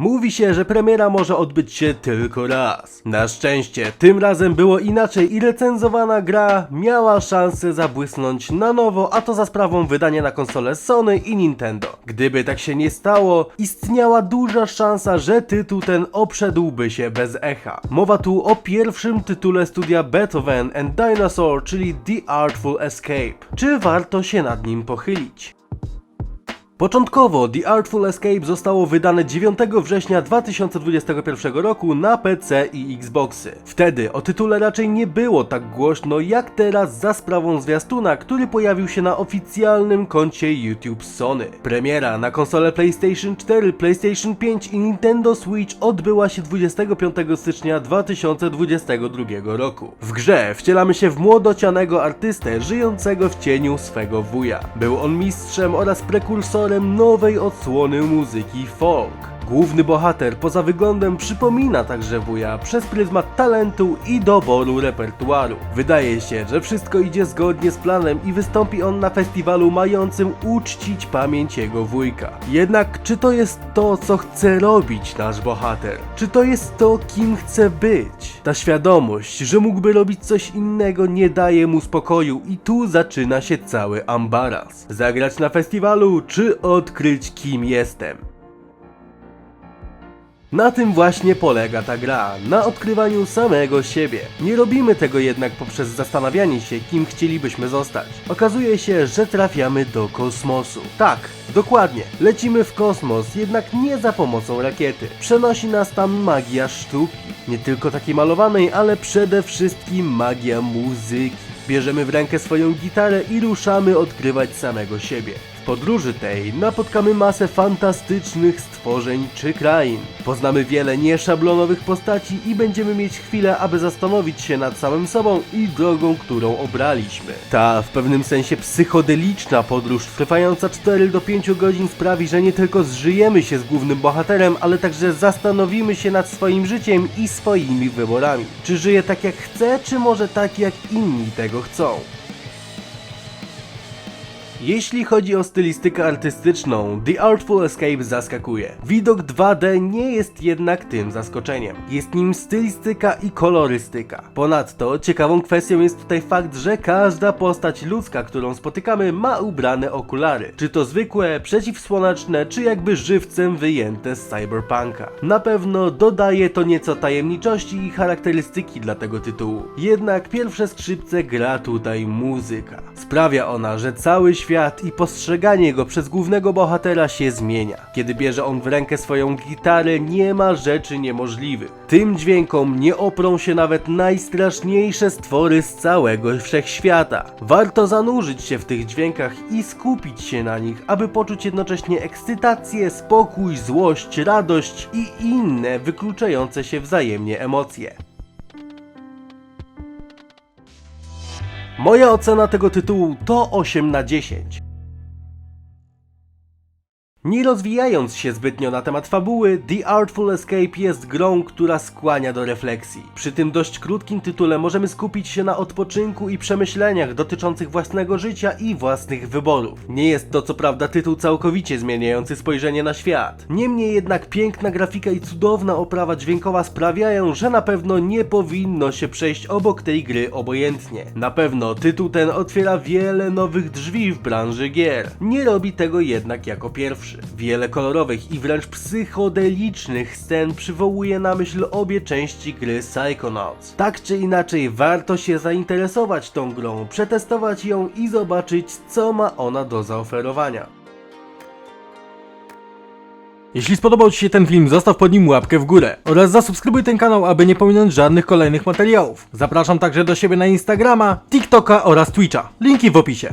Mówi się, że premiera może odbyć się tylko raz. Na szczęście, tym razem było inaczej i recenzowana gra miała szansę zabłysnąć na nowo, a to za sprawą wydania na konsolę Sony i Nintendo. Gdyby tak się nie stało, istniała duża szansa, że tytuł ten obszedłby się bez echa. Mowa tu o pierwszym tytule studia Beethoven and Dinosaur, czyli The Artful Escape. Czy warto się nad nim pochylić? Początkowo The Artful Escape zostało wydane 9 września 2021 roku na PC i Xboxy. Wtedy o tytule raczej nie było tak głośno jak teraz za sprawą zwiastuna, który pojawił się na oficjalnym koncie YouTube Sony. Premiera na konsolę PlayStation 4, PlayStation 5 i Nintendo Switch odbyła się 25 stycznia 2022 roku. W grze wcielamy się w młodocianego artystę żyjącego w cieniu swego wuja. Był on mistrzem oraz prekursorem nowej odsłony muzyki folk. Główny bohater poza wyglądem przypomina także wuja przez pryzmat talentu i doboru repertuaru. Wydaje się, że wszystko idzie zgodnie z planem i wystąpi on na festiwalu mającym uczcić pamięć jego wujka. Jednak czy to jest to, co chce robić nasz bohater? Czy to jest to, kim chce być? Ta świadomość, że mógłby robić coś innego nie daje mu spokoju i tu zaczyna się cały ambaras. Zagrać na festiwalu, czy odkryć kim jestem? Na tym właśnie polega ta gra, na odkrywaniu samego siebie. Nie robimy tego jednak poprzez zastanawianie się, kim chcielibyśmy zostać. Okazuje się, że trafiamy do kosmosu. Tak, dokładnie, lecimy w kosmos, jednak nie za pomocą rakiety. Przenosi nas tam magia sztuki. Nie tylko takiej malowanej, ale przede wszystkim magia muzyki. Bierzemy w rękę swoją gitarę i ruszamy odkrywać samego siebie. W podróży tej napotkamy masę fantastycznych stworzeń czy krain. Poznamy wiele nieszablonowych postaci i będziemy mieć chwilę, aby zastanowić się nad samym sobą i drogą, którą obraliśmy. Ta w pewnym sensie psychodeliczna podróż trwająca 4 do 5 godzin sprawi, że nie tylko zżyjemy się z głównym bohaterem, ale także zastanowimy się nad swoim życiem i swoimi wyborami. Czy żyje tak jak chce, czy może tak jak inni tego chcą? Jeśli chodzi o stylistykę artystyczną, The Artful Escape zaskakuje. Widok 2D nie jest jednak tym zaskoczeniem. Jest nim stylistyka i kolorystyka. Ponadto ciekawą kwestią jest tutaj fakt, że każda postać ludzka, którą spotykamy ma ubrane okulary. Czy to zwykłe, przeciwsłoneczne, czy jakby żywcem wyjęte z cyberpunka. Na pewno dodaje to nieco tajemniczości i charakterystyki dla tego tytułu. Jednak pierwsze skrzypce gra tutaj muzyka. Sprawia ona, że cały świat i postrzeganie go przez głównego bohatera się zmienia. Kiedy bierze on w rękę swoją gitarę, nie ma rzeczy niemożliwych. Tym dźwiękom nie oprą się nawet najstraszniejsze stwory z całego wszechświata. Warto zanurzyć się w tych dźwiękach i skupić się na nich, aby poczuć jednocześnie ekscytację, spokój, złość, radość i inne wykluczające się wzajemnie emocje. Moja ocena tego tytułu to 8 na 10. Nie rozwijając się zbytnio na temat fabuły, The Artful Escape jest grą, która skłania do refleksji. Przy tym dość krótkim tytule możemy skupić się na odpoczynku i przemyśleniach dotyczących własnego życia i własnych wyborów. Nie jest to co prawda tytuł całkowicie zmieniający spojrzenie na świat. Niemniej jednak piękna grafika i cudowna oprawa dźwiękowa sprawiają, że na pewno nie powinno się przejść obok tej gry obojętnie. Na pewno tytuł ten otwiera wiele nowych drzwi w branży gier. Nie robi tego jednak jako pierwszy. Wiele kolorowych i wręcz psychodelicznych scen przywołuje na myśl obie części gry Psychonauts. Tak czy inaczej warto się zainteresować tą grą, przetestować ją i zobaczyć co ma ona do zaoferowania. Jeśli spodobał Ci się ten film, zostaw pod nim łapkę w górę oraz zasubskrybuj ten kanał, aby nie pominąć żadnych kolejnych materiałów. Zapraszam także do siebie na Instagrama, TikToka oraz Twitcha. Linki w opisie.